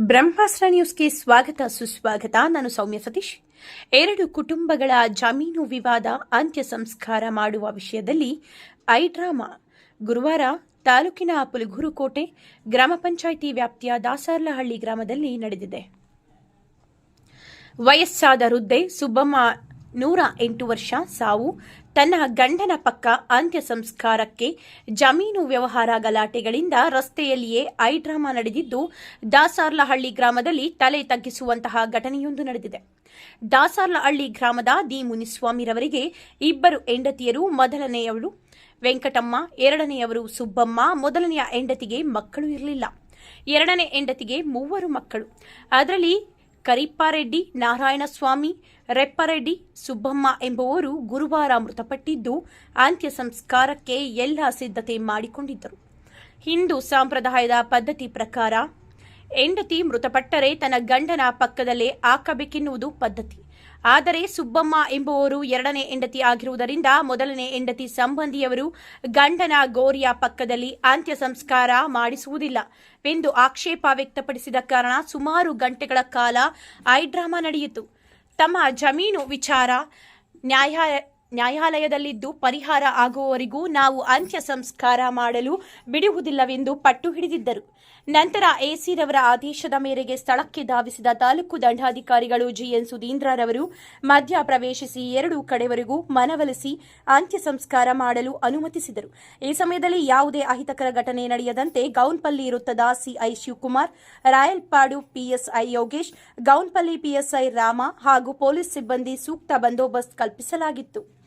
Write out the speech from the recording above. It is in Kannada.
ಬ್ರಹ್ಮಾಸ್ತ್ರ ನ್ಯೂಸ್ಗೆ ಸ್ವಾಗತ, ಸುಸ್ವಾಗತ. ನಾನು ಸೌಮ್ಯ ಸತೀಶ್. ಎರಡು ಕುಟುಂಬಗಳ ಜಮೀನು ವಿವಾದ, ಅಂತ್ಯ ಸಂಸ್ಕಾರ ಮಾಡುವ ವಿಷಯದಲ್ಲಿ ಐ ಡ್ರಾಮಾ. ಗುರುವಾರ ತಾಲೂಕಿನ ಪುಲಗುರುಕೋಟೆ ಗ್ರಾಮ ಪಂಚಾಯಿತಿ ವ್ಯಾಪ್ತಿಯ ದಾಸಾರ್ಲಹಳ್ಳಿ ಗ್ರಾಮದಲ್ಲಿ ನಡೆದಿದೆ. ವಯಸ್ಸಾದ ವೃದ್ಧೆ ಸುಬ್ಬಮ್ಮ ನೂರ ಎಂಟು ವರ್ಷ ಸಾವು. ತನ್ನ ಗಂಡನ ಪಕ್ಕ ಅಂತ್ಯ ಸಂಸ್ಕಾರಕ್ಕೆ ಜಮೀನು ವ್ಯವಹಾರ ಗಲಾಟೆಗಳಿಂದ ರಸ್ತೆಯಲ್ಲಿಯೇ ಐಡ್ರಾಮಾ ನಡೆದಿದ್ದು, ದಾಸಾರ್ಲಹಳ್ಳಿ ಗ್ರಾಮದಲ್ಲಿ ತಲೆ ತಗ್ಗಿಸುವಂತಹ ಘಟನೆಯೊಂದು ನಡೆದಿದೆ. ದಾಸಾರ್ಲಹಳ್ಳಿ ಗ್ರಾಮದ ದಿ ಮುನಿಸ್ವಾಮಿರವರಿಗೆ ಇಬ್ಬರು ಹೆಂಡತಿಯರು, ಮೊದಲನೆಯವಳು ವೆಂಕಟಮ್ಮ, ಎರಡನೆಯವರು ಸುಬ್ಬಮ್ಮ, ಮೊದಲನೆಯ ಹೆಂಡತಿಗೆ ಮಕ್ಕಳು ಇರಲಿಲ್ಲ. ಎರಡನೇ ಹೆಂಡತಿಗೆ ಮೂವರು ಮಕ್ಕಳು. ಅದರಲ್ಲಿ ಕರಿಪ್ಪಾರೆಡ್ಡಿ, ನಾರಾಯಣಸ್ವಾಮಿ, ರೆಪ್ಪರೆಡ್ಡಿ, ಸುಬ್ಬಮ್ಮ ಎಂಬುವವರು ಗುರುವಾರ ಮೃತಪಟ್ಟಿದ್ದು ಅಂತ್ಯ ಸಂಸ್ಕಾರಕ್ಕೆ ಎಲ್ಲ ಸಿದ್ಧತೆ ಮಾಡಿಕೊಂಡಿದ್ದರು. ಹಿಂದೂ ಸಂಪ್ರದಾಯದ ಪದ್ಧತಿ ಪ್ರಕಾರ ಹೆಂಡತಿ ಮೃತಪಟ್ಟರೆ ತನ್ನ ಗಂಡನ ಪಕ್ಕದಲ್ಲೇ ಹಾಕಬೇಕೆನ್ನುವುದು ಪದ್ಧತಿ. ಆದರೆ ಸುಬ್ಬಮ್ಮ ಎಂಬುವರು ಎರಡನೇ ಹೆಂಡತಿ ಆಗಿರುವುದರಿಂದ ಮೊದಲನೇ ಹೆಂಡತಿ ಸಂಬಂಧಿಯವರು ಗಂಡನ ಗೋರಿಯ ಪಕ್ಕದಲ್ಲಿ ಅಂತ್ಯ ಸಂಸ್ಕಾರ ಮಾಡಿಸುವುದಿಲ್ಲ ಎಂದು ಆಕ್ಷೇಪ ವ್ಯಕ್ತಪಡಿಸಿದ ಕಾರಣ ಸುಮಾರು ಗಂಟೆಗಳ ಕಾಲ ಐಡ್ರಾಮಾ ನಡೆಯಿತು. ತಮ್ಮ ಜಮೀನು ವಿಚಾರ ನ್ಯಾಯ ನ್ಯಾಯಾಲಯದಲ್ಲಿದ್ದು ಪರಿಹಾರ ಆಗುವವರೆಗೂ ನಾವು ಅಂತ್ಯ ಸಂಸ್ಕಾರ ಮಾಡಲು ಬಿಡುವುದಿಲ್ಲವೆಂದು ಪಟ್ಟು ಹಿಡಿದಿದ್ದರು. ನಂತರ ಎಸಿರವರ ಆದೇಶದ ಮೇರೆಗೆ ಸ್ಥಳಕ್ಕೆ ಧಾವಿಸಿದ ತಾಲೂಕು ದಂಡಾಧಿಕಾರಿಗಳು ಜಿಎನ್ ಸುಧೀಂದ್ರರವರು ಮಧ್ಯ ಪ್ರವೇಶಿಸಿ ಎರಡೂ ಕಡೆವರೆಗೂ ಮನವೊಲಿಸಿ ಅಂತ್ಯ ಸಂಸ್ಕಾರ ಮಾಡಲು ಅನುಮತಿಸಿದರು. ಈ ಸಮಯದಲ್ಲಿ ಯಾವುದೇ ಅಹಿತಕರ ಘಟನೆ ನಡೆಯದಂತೆ ಗೌನ್ಪಲ್ಲಿ ವೃತ್ತದ CI Shivakumar, Rayalpadu PSI Yogesh, Gownpalli PSI Rama ಹಾಗೂ ಪೊಲೀಸ್ ಸಿಬ್ಬಂದಿ ಸೂಕ್ತ ಬಂದೋಬಸ್ತ್ ಕಲ್ಪಿಸಲಾಗಿತ್ತು.